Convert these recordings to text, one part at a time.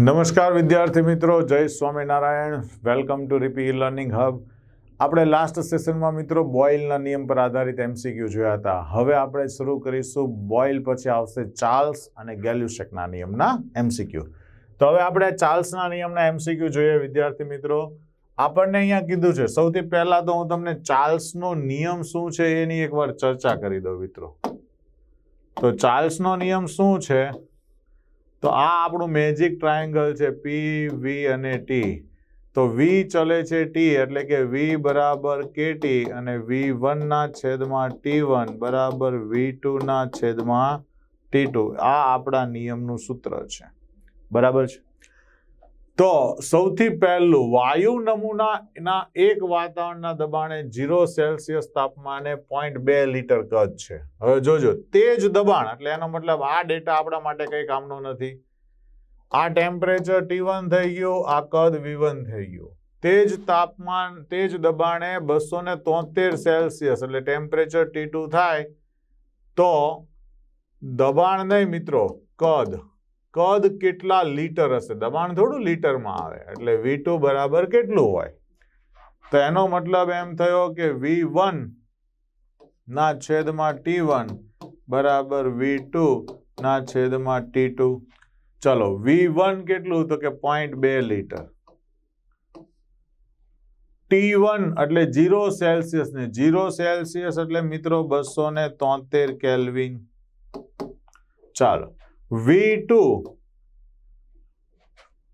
નમસ્કાર વિદ્યાર્થી મિત્રો, જય સ્વામિનારાયણ. વેલકમ ટુ રીપી લર્નિંગ હબ આપણે લાસ્ટ સેશનમાં મિત્રો બોઇલના નિયમ પર આધારિત એમસીક્યુ જોયા હતા. હવે આપણે શરૂ કરીશું બોઇલ પછી આવશે ચાર્લ્સ અને ગેલ્યુશેકના નિયમના એમસીક્યુ તો હવે આપણે ચાર્લ્સના નિયમના એમસીક્યુ જોઈએ વિદ્યાર્થી મિત્રો. આપણને અહીંયા કીધું છે, સૌથી પહેલાં તો હું તમને ચાર્લ્સનો નિયમ શું છે એની એકવાર ચર્ચા કરી દઉં મિત્રો. તો ચાર્લ્સનો નિયમ શું છે? તો આ આપણું મેજિક ટ્રાયેંગલ છે પી વી અને ટી તો વી ચલે છે ટી એટલે કે વી બરાબર કે ટી અને વી વનના છેદમાં ટી વન બરાબર વી ટુના છેદમાં ટી ટુ આ આપણા નિયમનું સૂત્ર છે. બરાબર છે? તો સૌથી પહેલું વાયુ નમૂનાના એક વાતાવરણના દબાણે ઝીરો સેલ્સિયસ તાપમાને પોઈન્ટ બે લીટર કદ છે. હવે જોજો, તે જ દબાણ, એટલે એનો મતલબ આ ડેટા આપણા માટે કંઈ કામનો નથી. આ ટેમ્પરેચર ટી વન થઈ ગયું, આ કદ વી વન થઈ ગયું. તે જ તાપમાન, તે જ દબાણે બસો ને તોતેર સેલ્સિયસ એટલે ટેમ્પરેચર ટી ટુ થાય, તો દબાણ નહીં મિત્રો, કદ. કદ કેટલા લીટર હશે? દબાણ થોડું લીટરમાં આવે, એટલે વી બરાબર કેટલું હોય? તો એનો મતલબ એમ થયો કે વી વન ના છેદમાં ટી વન બરાબર વી ના છેદમાં ટી ટુ ચલો વી વન કેટલું? તો કે પોઈન્ટ બે લીટર. ટી વન એટલે જીરો સેલ્સિયસ ને જીરો સેલ્સિયસ એટલે મિત્રો બસો ને તોતેર કેલ્વિન ચાલો વી ટુ.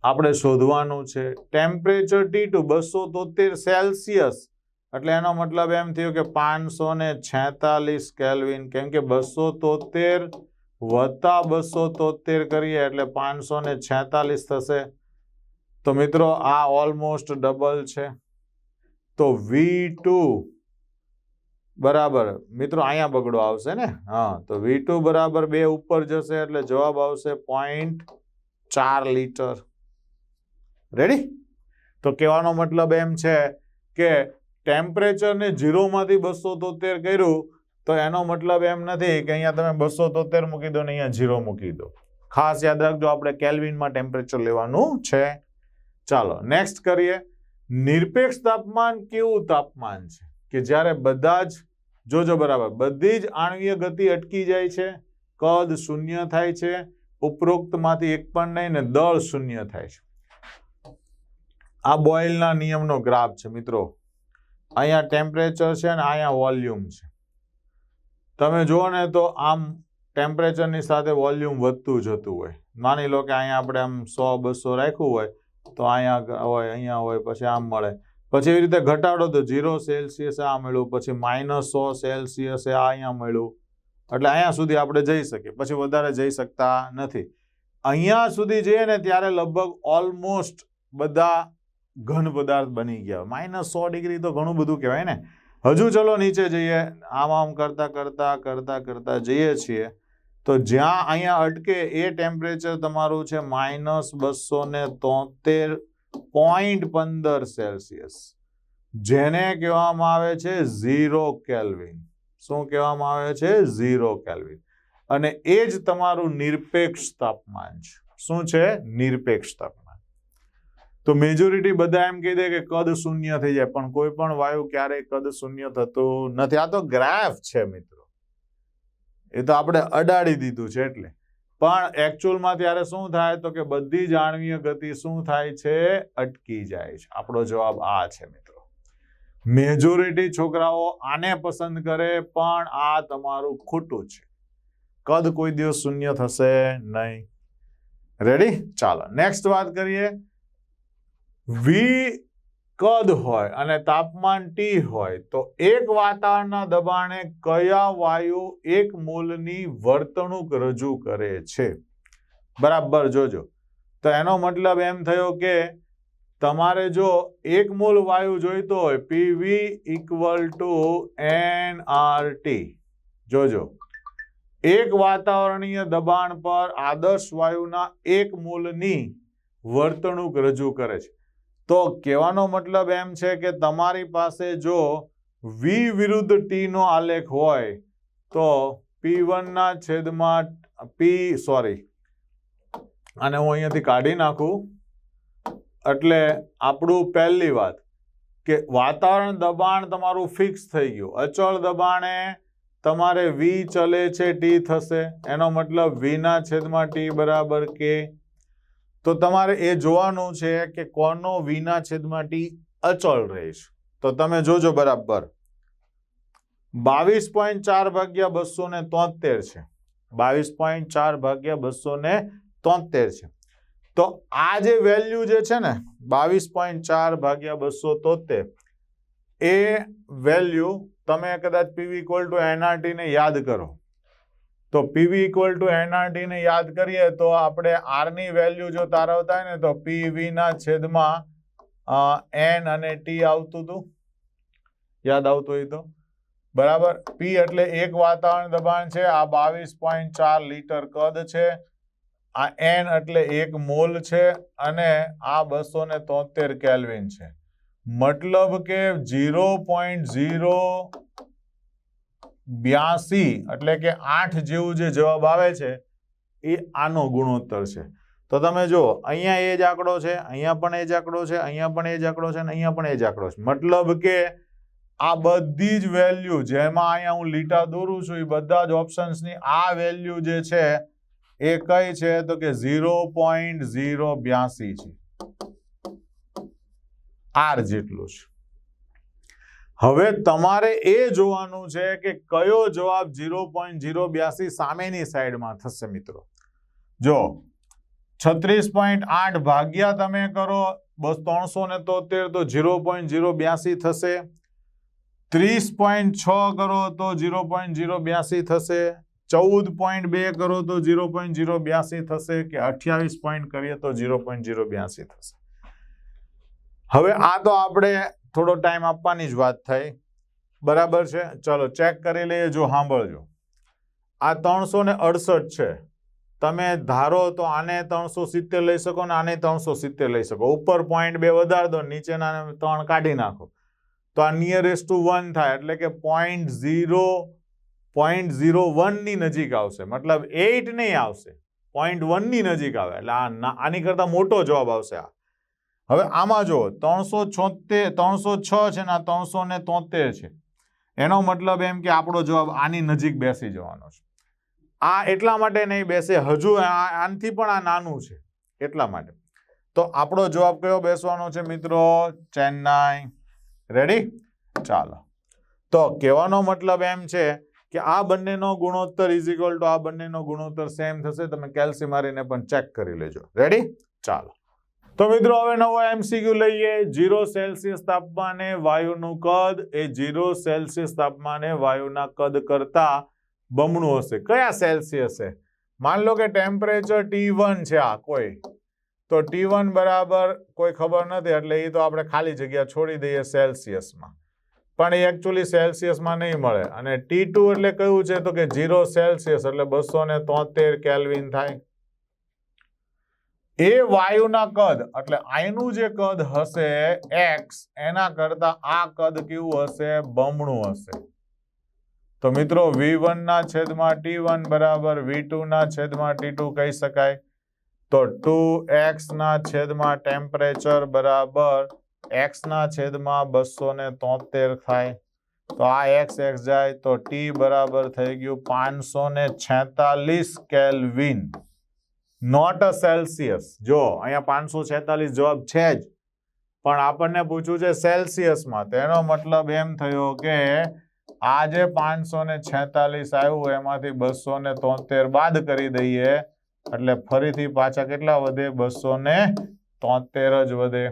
આપણે શોધવાનું છે. ટેમ્પરેચર ટી ટુ બસો તોતેર સેલ્સિયસ. એટલે એનો મતલબ એમ થયો કે પાંચસો ને છેતાલીસ કેલ્વિન. કેમ કે બસો તોતેર વત્તા બસો તોતેર કરીએ એટલે પાંચસો ને છેતાલીસ થશે. તો મિત્રો આ ઓલમોસ્ટ ડબલ છે. તો વી ટુ બરાબર. મિત્રો, અહીંયા બગડો આવશે ને? હા, તો વી ટુ બરાબર બે ઉપર જશે એટલે જવાબ આવશે પોઈન્ટ ચાર લીટર. રેડી તો કહેવાનો મતલબ એમ છે કે ટેમ્પરેચરને ઝીરોમાંથી બસો તોતેર કર્યું, તો એનો મતલબ એમ નથી કે અહીંયા તમે બસો તોતેર મૂકી દો ને અહીંયા ઝીરો મૂકી દો. ખાસ યાદ રાખજો, આપણે કેલ્વિનમાં ટેમ્પરેચર લેવાનું છે. ચાલો નેક્સ્ટ કરીએ. નિરપેક્ષ તાપમાન કેવું તાપમાન છે? કે જ્યારે બધા જ જોજો બરાબર. બધી જ આણવીય ગતિ અટકી જાય છે, કદ શૂન્ય થાય છે, ઉપરોક્તમાંથી એક પણ નહીં ને દળ શૂન્ય થાય છે. આ બોઇલના નિયમનો ગ્રાફ છે મિત્રો. અહીંયા ટેમ્પરેચર છે ને અહીંયા વોલ્યુમ છે. તમે જુઓ ને તો આમ ટેમ્પરેચરની સાથે વોલ્યુમ વધતું જતું હોય. માની લો કે અહીંયા આપણે આમ સો, બસો રાખ્યું હોય, તો અહીંયા હોય અહીંયા હોય, પછી આમ મળે. પછી એવી રીતે ઘટાડો તો ઝીરો સેલ્સિયસ આ મળ્યું, પછી માઇનસ સો સેલ્સિયસ આ અહીંયા મળ્યું. એટલે અહીંયા સુધી આપણે જઈ શકીએ, પછી વધારે જઈ શકતા નથી. અહીંયા સુધી જઈએ ને ત્યારે લગભગ ઓલમોસ્ટ બધા ઘન પદાર્થ બની ગયા. માઇનસ સો ડિગ્રી તો ઘણું બધું કહેવાય ને. હજુ ચલો નીચે જઈએ, આમ આમ કરતાં કરતાં કરતાં કરતાં જઈએ છીએ. તો જ્યાં અહીંયા અટકે એ ટેમ્પરેચર તમારું છે માઇનસ બસો ને તોતેર પોઈન્ટ પંદર સેલ્સિયસ જેને કહેવામાં આવે છે ઝીરો કેલ્વિન શું કહેવામાં આવે છે? ઝીરો કેલ્વિન અને એ જ તમારું નિરપેક્ષ તાપમાન છે. શું છે? નિરપેક્ષ તાપમાન. તો મેજોરિટી બધા એમ કહી દે કે કદ શૂન્ય થઈ જાય, પણ કોઈ પણ વાયુ ક્યારેય કદ શૂન્ય થતું નથી. આ તો ગ્રાફ છે મિત્રો. એ તો આપણે અડાડી દીધું છે એટલે. પણ એકચ્યુઅલમાં ત્યારે શું થાય તો કે બધી જાણવીય ગતિ શું થાય છે? અટકી જાય છે. આપણો જવાબ આ છે મિત્રો. મેજોરિટી છોકરાઓ આને પસંદ કરે પણ આ તમારું ખોટું છે. કદ કોઈ દિવસ શૂન્ય થશે નહીં. રેડી ચાલો નેક્સ્ટ વાત કરીએ. વી કદ હોય અને તાપમાન ટી હોય, તો એક વાતાવરણના દબાણે કયા વાયુ એક મોલની વર્તણૂક રજૂ કરે છે? બરાબર જોજો. તો એનો મતલબ એમ થયો કે તમારે જો એક મોલ વાયુ જોઈતો હોય PV equal to N R T જોજો. એક વાતાવરણીય દબાણ પર આદર્શ વાયુના એક મોલની વર્તણૂક રજૂ કરે છે. તો કહેવાનો મતલબ એમ છે કે તમારી પાસે જો વી વિરુદ્ધ ટીનો આલેખ હોય, તો પી વનના છેદમાં પી, સોરી અને હું અહીંયાથી કાઢી નાખું. એટલે આપણું પહેલી વાત કે વાતાવરણ દબાણ તમારું ફિક્સ થઈ ગયું. અચળ દબાણે તમારે વી ચલે છે, ટી થશે. એનો મતલબ વીના છેદમાં ટી બરાબર કે તો તમારે એ જોવાનું છે કે કોનો વિના છેદમાં ટી અચળ રહીશ. તો તમે જોજો બરાબર. બાવીસ પોઈન્ટ ચાર ભાગ્યા બસો ને તોતેર છે. બાવીસ પોઈન્ટ ચાર ભાગ્યા બસો ને તોતેર છે. તો આ જે વેલ્યુ જે છે ને, બાવીસ પોઈન્ટ ચાર ભાગ્યા બસો તોતેર, એ વેલ્યુ તમે કદાચ પીવી ઇક્વલ ટુ એનઆરટી ને યાદ કરો. તો પીવી ઇક્વલ ટુ એનઆરટી ને યાદ કરીએ તો આપણે આરની વેલ્યુ જો તારવતા ને તો પીવી ના છેદમાં એન અને ટી આવતું હતું યાદ આવતું હોય તો? બરાબર? પી એટલે એક વાતાવરણ દબાણ છે, આ બાવીસ પોઈન્ટ ચાર લીટર કદ છે, આ એન એટલે એક મોલ છે અને આ બસો ને તોતેર કેલ્વિન છે. મતલબ કે ઝીરો પોઈન્ટ ઝીરો બ્યાસી એટલે કે આઠ જેવું જે જવાબ આવે છે, એ આનો ગુણોત્તર છે. તો તમે જો અહીંયા એ જ આંકડો છે, અહીંયા પણ એ જ આંકડો છે, અહીંયા પણ એ જ આંકડો છે અને અહીંયા પણ એ જ આંકડો છે. મતલબ કે આ બધી જ વેલ્યુ જેમાં અહીંયા હું લીટા દોરું છું, એ બધા જ ઓપ્શન્સની આ વેલ્યુ જે છે, એ કઈ છે? તો કે ઝીરો પોઈન્ટ ઝીરો બ્યાસી છે. આર જેટલું છે. હવે તમારે એ જોવાનું છે કે કયો જવાબ ઝીરો પોઈન્ટ ઝીરો બ્યાસી સામેની સાઈડમાં થશે મિત્રો. જો છત્રીસ પોઈન્ટ આઠ ભાગ્યા તમે કરો બસ ત્રણસો ને તોતેર તો ઝીરો પોઈન્ટ ઝીરો બ્યાસી થશે. ત્રીસ પોઈન્ટ છ કરો તો ઝીરો પોઈન્ટ ઝીરો બ્યાસી થશે. ચૌદ પોઈન્ટ બે કરો તો ઝીરો પોઈન્ટ ઝીરો બ્યાસી થશે કે અઠ્યાવીસ પોઈન્ટ કરીએ તો ઝીરો પોઈન્ટ ઝીરો બ્યાસી થશે. હવે આ તો આપણે થોડો ટાઈમ આપવાની જ વાત થઈ. બરાબર છે? ચલો ચેક કરી લઈએ. જો સાંભળજો. આ ત્રણસો ને અડસઠ છે. તમે ધારો તો આને ત્રણસો સિત્તેર લઈ શકો ને આને ત્રણસો સિત્તેર લઈ શકો. ઉપર પોઈન્ટ બે વધાર દો, નીચેના ત્રણ કાઢી નાખો. તો આ નિયરેસ્ટ ટુ વન થાય, એટલે કે પોઈન્ટ ઝીરો પોઈન્ટ ઝીરો વનની નજીક આવશે. મતલબ એઇટ નહીં આવશે. પોઈન્ટ વનની નજીક આવે. એટલે આ આની કરતાં મોટો જવાબ આવશે આ. હવે આમાં જો ત્રણસો છોતેર ત્રણસો છ છે ને ત્રણસો ને તોતેર છે. એનો મતલબ એમ કે આપણો જવાબ આની નજીક બેસી જવાનો છે. આ એટલા માટે નહીં બેસે, હજુ આનાથી પણ આ નાનું છે, એટલા માટે. તો આપણો જવાબ કયો બેસવાનો છે મિત્રો? ચેન્નાઈ. રેડી ચાલો. તો કહેવાનો મતલબ એમ છે કે આ બંનેનો ગુણોત્તર ઇઝ ઇક્વલ ટુ આ બંનેનો ગુણોત્તર સેમ થશે, તમે કેલ્સી મારીને પણ ચેક કરી લેજો. રેડી ચાલો. તો મિત્રો, હવે નવો એમસીક્યુ લઈએ. જીરો સેલ્સિયસ તાપમાને વાયુનું કદ. એ જીરો સેલ્સિયસ તાપમાને વાયુના કદ કરતા બમણું હશે. કયા સેલ્સિયસ માન લો કે ટેમ્પરેચર ટી છે આ, કોઈ. તો ટી વન બરાબર કોઈ ખબર નથી, એટલે એ તો આપણે ખાલી જગ્યા છોડી દઈએ સેલ્સિયસમાં પણ એ એકચ્યુઅલી સેલ્સિયસમાં નહીં મળે. અને ટી એટલે કયું છે? તો કે જીરો સેલ્સિયસ એટલે બસો ને કેલ્વિન થાય. એ વાયુના કદ, એટલે આયનું જે કદ હશે એક્સ એના કરતા આ કદ કેવું હશે? બમણું હશે. તો મિત્રો વી વન ના છેદમાં ટી વન બરાબર વી ના છેદમાં ટી ટુ કહી શકાય. તો ટુ એક્સ ના છેદમાં ટેમ્પરેચર બરાબર એક્સ ના છેદમાં બસો ને તોતેર થાય. તો આ એક્સ એક્સ જાય, તો ટી બરાબર થઈ ગયું પાંચસો ને છેતાલીસ કેલ્વિન નોટ અ સેલ્સિયસ જો, અહીંયા પાંચસો છેતાલીસ જવાબ છે જ. પણ આપણને પૂછ્યું છે સેલ્સિયસમાં. તેનો મતલબ એમ થયો કે આજે પાંચસો ને છેતાલીસ આવ્યું, એમાંથી બસો ને તોતેર બાદ કરી દઈએ. એટલે ફરીથી પાછા કેટલા વધે? બસો ને તોતેર જ વધે.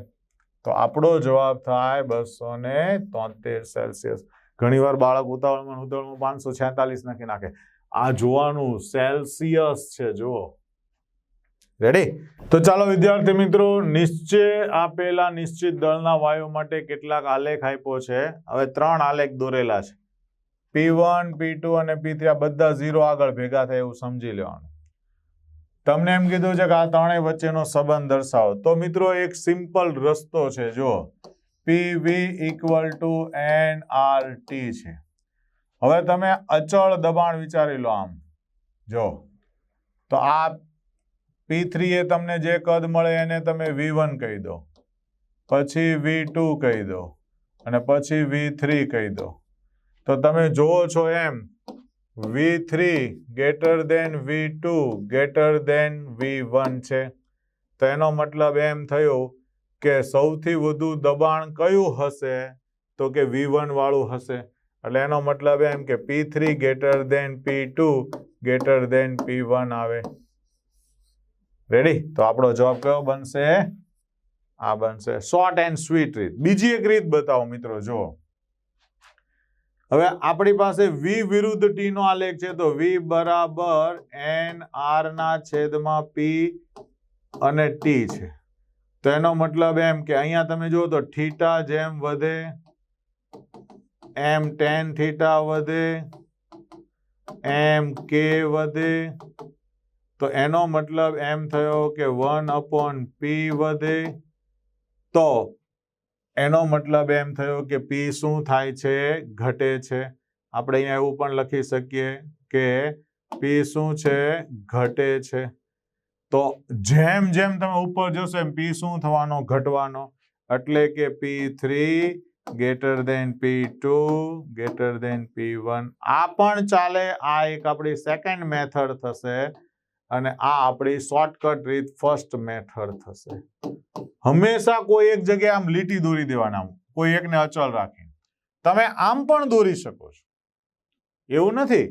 તો આપણો જવાબ થાય બસો ને તોતેર સેલ્સિયસ. ઘણીવાર બાળક ઉતાવળમાં ઉતાવળમાં પાંચસો છેતાલીસ નાખી નાખે. આ જોવાનું સેલ્સિયસ છે, જુઓ. રેડી તો ચાલો વિદ્યાર્થી મિત્રો નિશ્ચય આપેલા નિશ્ચિત દળના વાયુ માટે કેટલાક આલેખ આપ્યો છે. હવે ત્રણ આલેખ દોરેલા છે. પી વન પી અને પી આ બધા ઝીરો આગળ ભેગા થાય એવું સમજી લેવાનું. તમને એમ કીધું છે કે આ ત્રણેય વચ્ચેનો સંબંધ દર્શાવો. તો મિત્રો, એક સિમ્પલ રસ્તો છે જો P V equal to N R T છે. હવે તમે અચળ દબાણ વિચારી લો આમ. જો તો આ પી એ તમને જે કદ મળે એને તમે વી વન કહી દો. પછી વી ટુ કહી દો. અને પછી વી થ્રી કહી દો. તો તમે જુઓ છો એમ V three greater than V two greater than V one છે. તો એનો મતલબ એમ થયો કે સૌથી વધુ દબાણ કયું હશે? તો કે વી વન વાળું હશે. એટલે એનો મતલબ એમ કે P three greater than P two greater than P one આવે. રેડી તો આપણો જવાબ કયો બનશે? આ બનશે. શોર્ટ એન્ડ સ્વીટ રીત બીજી એક રીત બતાવો મિત્રો જો હવે આપણી પાસે વી વિરુદ્ધ ટી નો આલેખ છે, તો વી બરાબર એન આર ના છેદમાં પી અને ટી છે. તો એનો મતલબ એમ કે અહીંયા તમે જુઓ તો થીટા જેમ વધે, એમ ટેન થીટા વધે, એમ કે વધે તો એનો મતલબ એમ થયો કે વન અપોન પી વધે તો એનો મતલબ એમ થયો કે પી શું થાય છે? ઘટે છે. આપણે અહીંયા એવું પણ લખી શકીએ કે પી શું છે? ઘટે છે. તો જેમ જેમ તમે ઉપર જશો એમ પી શું થવાનો? ઘટવાનો. એટલે કે P three greater than P two greater than P one. આ પણ ચાલે. આ એક આપણી સેકન્ડ મેથડ થશે. અને આ આપણી શોર્ટકટ રીત ફર્સ્ટ મેથડ થશે. હંમેશા કોઈ એક જગ્યાએ આમ લીટી દોરી દેવાના કોઈ એકને અચળ રાખીને. તમે આમ પણ દોરી શકો છો. એવું નથી.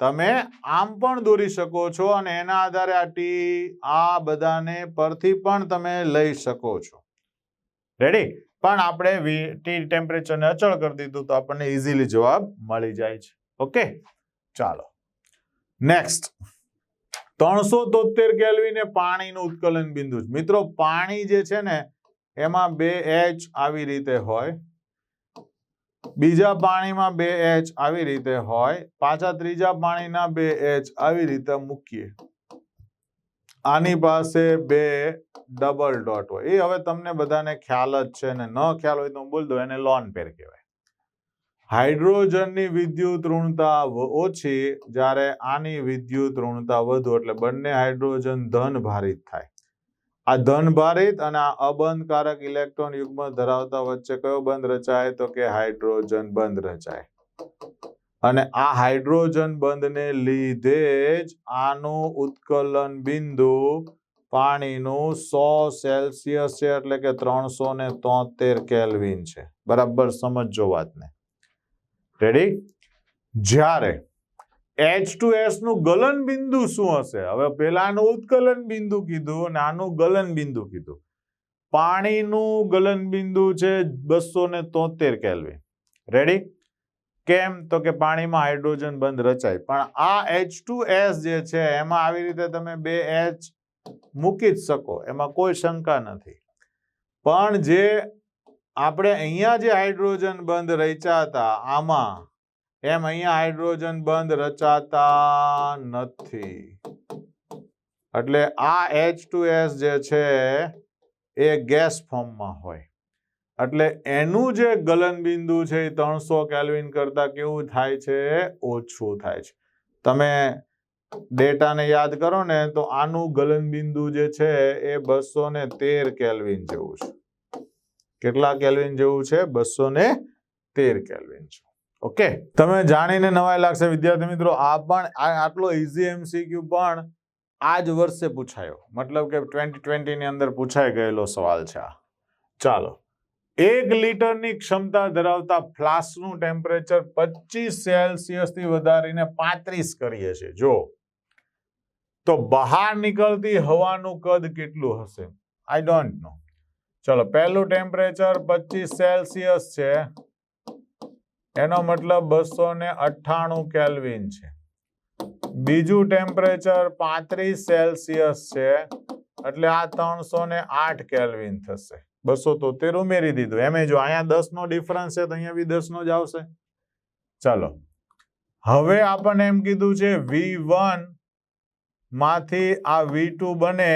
તમે આમ પણ દોરી શકો છો અને એના આધારે આ ટી, આ બધાને પરથી પણ તમે લઈ શકો છો. રેડી પણ આપણે ટી ટેમ્પરેચરને અચળ કરી દીધું તો આપણને ઇઝીલી જવાબ મળી જાય છે. ઓકે ચાલો. નેક્સ્ટ ત્રણસો તોતેર કેલ્વિને પાણીનું ઉત્કલન બિંદુ. મિત્રો, પાણી જે છે ને, એમાં બે એચ આવી રીતે હોય. બીજા પાણીમાં બે એચ આવી રીતે હોય. પાછા ત્રીજા પાણીના બે એચ આવી રીતે મૂકીએ. આની પાસે બે ડબલ ડોટ હોય. એ હવે તમને બધાને ખ્યાલ જ છે ને ન ખ્યાલ હોય તો બોલ દઉં, એને લોન પેર કહેવાય. હાઇડ્રોજનની વિદ્યુત ઋણતા ઓછી જ્યારે આની વિદ્યુત ઋણતા વધુ, એટલે બંને હાઇડ્રોજન ધન ભારિત થાય. આ ધન ભારિત અને આ અબંધકારક ઇલેક્ટ્રોન યુગ્મ ધરાવતા વચ્ચે કયો બંધ રચાય? તો કે હાઇડ્રોજન બંધ રચાય. અને આ હાઇડ્રોજન બંધને લીધે જ આનું ઉત્કલન બિંદુ પાણીનું સો સેલ્સિયસ છે, એટલે કે ત્રણસો ને તોતેર કેલ્વિન છે. બરાબર સમજજો વાતને. રેડી જ્યારે એચ ટુ એસનું ગલન બિંદુ શું હશે? હવે પેલાનું ઉત્કલન બિંદુ કીધું અને આનું ગલન બિંદુ કીધું. પાણીનું ગલન બિંદુ છે બસો ને તોતેર કેલ્વિન રેડી કેમ? તો કે પાણીમાં હાઇડ્રોજન બંધ રચાય. પણ આ એચ ટુ એસ જે છે, એમાં આવી રીતે તમે બે એચ મૂકી જ શકો. એમાં કોઈ શંકા નથી. પણ જે આપણે અહીંયા જે હાઇડ્રોજન બંધ રચ્યા હતા, આમાં એમ અહીંયા હાઇડ્રોજન બંધ રચાતા નથી. એટલે આ એચ ટુ એસ જે છે, એ ગેસ ફોર્મમાં હોય. એટલે એનું જે ગલનબિંદુ છે એ ત્રણસો કેલ્વિન કરતાં કેવું થાય છે? ઓછું થાય છે. તમે ડેટાને યાદ કરો ને, તો આનું ગલન બિંદુ જે છે એ બસો ને તેર કેલ્વિન જેવું છે. કેટલા કેલ્વિન જેવું છે? બસો ને તેર કેલ્વિન છે. ઓકે. તમે જાણીને નવાઈ લાગશે, વિદ્યાર્થી મિત્રો. આ પણ આટલો ઇઝી એમસીક્યુ પણ આ જ વર્ષે પૂછાયો. મતલબ કે ટ્વેન્ટી ટ્વેન્ટીની અંદર પૂછાઈ ગયેલો સવાલ છે આ. ચાલો. એક લીટરની ક્ષમતા ધરાવતા ફ્લાસ્કનું ટેમ્પરેચર પચીસ સેલ્સિયસથી વધારીને પાંત્રીસ કરીએ છીએ. જો. તો બહાર નીકળતી હવાનું કદ કેટલું હશે? આઈ ડોન્ટ નો ચલો, પહેલું ટેમ્પરેચર પચીસ સેલ્સિયસ છે. એનો મતલબ બસો ને અઠ્ઠાણું કેલ્વિન છે. બીજું ટેમ્પરેચર પાંત્રીસ સેલ્સિયસ છે, એટલે આ ત્રણસો ને આઠ કેલ્વિન થશે. બસો તોતેર ઉમેરી દીધું. એમ જો, અહીંયા દસ નો ડિફરન્સ છે, તો અહીંયા બી દસ નો જ આવશે. ચાલો, હવે આપણને એમ કીધું છે, વી વનમાંથી આ વી ટુ બને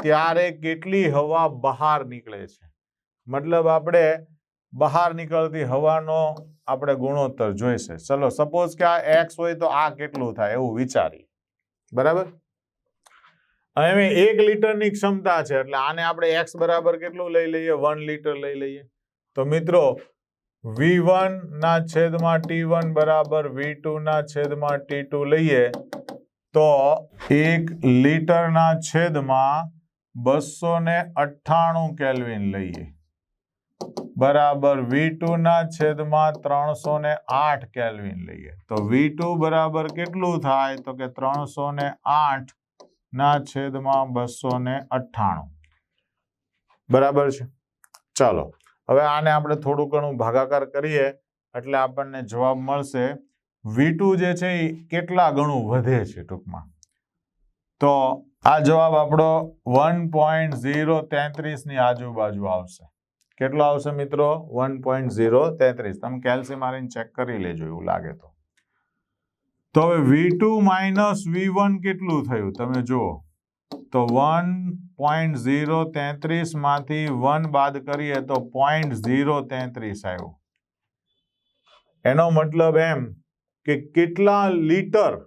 ત્યારે કેટલી હવા બહાર નીકળે છે. મતલબ આપણે બહાર નીકળતી હવાનો આપણે ગુણોત્તર જોઈશે ચલો સપોઝ કે આ એક્સ હોય તો આ કેટલું થાય એવું વિચારી બરાબર? હવે એક લીટરની ક્ષમતા છે, એટલે આને આપણે એક્સ બરાબર કેટલું લઈ લઈએ? વન લીટર લઈ લઈએ. તો મિત્રો વી વન ના છેદમાં ટી વન બરાબર વી ના છેદમાં ટુ લઈએ, તો એક લીટરના છેદમાં બસો ને અઠ્ઠાણું કેલ્વિન લઈએ. બરાબર વી ના છેદમાં ત્રણસો ને આઠ કેલ્વિન લઈએ. તો વી ટુ બરાબર કેટલું થાય? તો કે ત્રણસો ને આઠ ના છેદમાં બસો ને અઠ્ઠાણું. બરાબર છે? ચાલો, હવે આને આપણે થોડું ઘણું ભાગાકાર કરીએ, એટલે આપણને જવાબ મળશે, વી જે છે એ કેટલા ગણું વધે છે ટૂંકમાં? તો આ જવાબ આપણો વન પોઈન્ટ ઝીરો તેત્રીસની આજુબાજુ આવશે. કેટલો આવશે મિત્રો? વન પોઈન્ટ ઝીરો તેત્રીસ. તમે કેલ્સી મારીને ચેક કરી લેજો એવું લાગે તો. તો હવે V two minus V one કેટલું થયું? તમે જુઓ. તો વન પોઈન્ટ ઝીરો તેત્રીસમાંથી વન બાદ કરીએ તો પોઈન્ટ ઝીરો તેત્રીસ આવ્યું. એનો મતલબ એમ કે કેટલા લીટર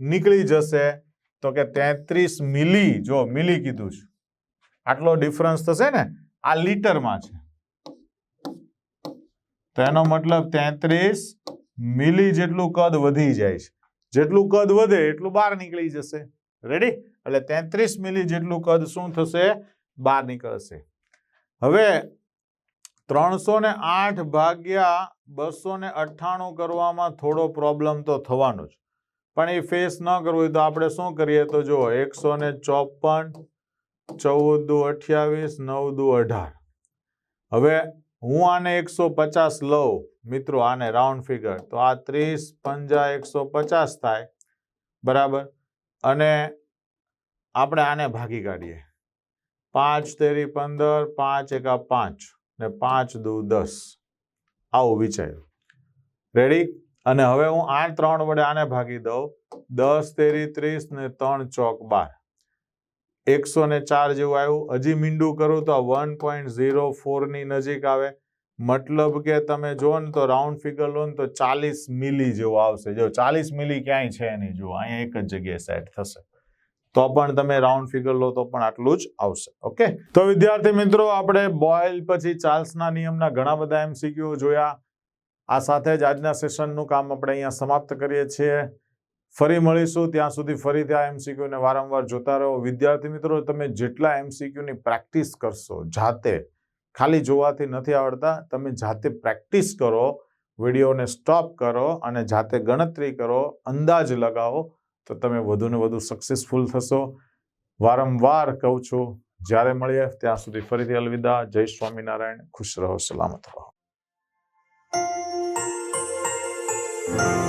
નીકળી જશે? તો કે તેત્રીસ મિલી, જો મિલી કીધું છે. આટલો ડિફરન્સ થશે ને, આ લીટરમાં છે. તો એનો મતલબ તેત્રીસ મિલી જેટલું કદ વધી જાય છે. જેટલું કદ વધે એટલું બહાર નીકળી જશે. રેડી એટલે તેત્રીસ મિલી જેટલું કદ શું થશે? બહાર નીકળશે. હવે ત્રણસો ને આઠ ભાગ્યા બસો ને અઠ્ઠાણું કરવામાં થોડો પ્રોબ્લેમ તો થવાનો જ. પણ એ ફેસ ન કરવું હોય તો આપણે શું કરીએ? તો જુઓ, એકસો ને ચોપન ચૌદ દુ અઠ્યાવીસ નવ દુ અઢાર. હવે હું આને એકસો પચાસ લઉં. મિત્રો, આને રાઉન્ડ ફિગર તો આ ત્રીસ પંજા એકસો પચાસ થાય. બરાબર? અને આપણે આને ભાગી કાઢીએ. પાંચ તેરી પંદર, પાંચ એકા પાંચ ને પાંચ દુ દસ. આવું વિચાર્યું. રેડી અને હવે હું આ ત્રણ વડે આને ભાગી દઉં. દસ, તેરી, ત્રીસ ને ત્રણ ચોક બાર. એકસો ને ચાર જેવું આવ્યું. હજી મીંડું કરું તો વન પોઈન્ટ ઝીરો ફોરની નજીક આવે. મતલબ કે તમે જુઓ ને તો રાઉન્ડ ફિગર લો ને તો ચાલીસ મિલી જેવું આવશે. જો ચાલીસ મિલી ક્યાંય છે નહીં, જુઓ. અહીંયા એક જ જગ્યાએ સેટ થશે. તો પણ તમે રાઉન્ડ ફિગર લો તો પણ આટલું જ આવશે. ઓકે તો વિદ્યાર્થી મિત્રો, આપણે બોઇલ પછી ચાર્લ્સના નિયમના ઘણા બધા એમસીક્યુ જોયા. આ સાથે જ આજના સેશનનું કામ આપણે અહીંયા સમાપ્ત કરીએ છીએ. ફરી મળીશું. ત્યાં સુધી ફરીથી આ એમસીક્યુને વારંવાર જોતા રહો. વિદ્યાર્થી મિત્રો, તમે જેટલા એમસીક્યુની પ્રેક્ટિસ કરશો, જાતે ખાલી જોવાથી નથી આવડતા. તમે જાતે પ્રેક્ટિસ કરો, વિડીયોને સ્ટોપ કરો અને જાતે ગણતરી કરો, અંદાજ લગાવો, તો તમે વધુને વધુ સક્સેસફુલ થશો. વારંવાર કહું છું, જ્યારે મળીએ, ત્યાં સુધી ફરીથી અલવિદા. જય સ્વામિનારાયણ. ખુશ રહો, સલામત રહો. Bye.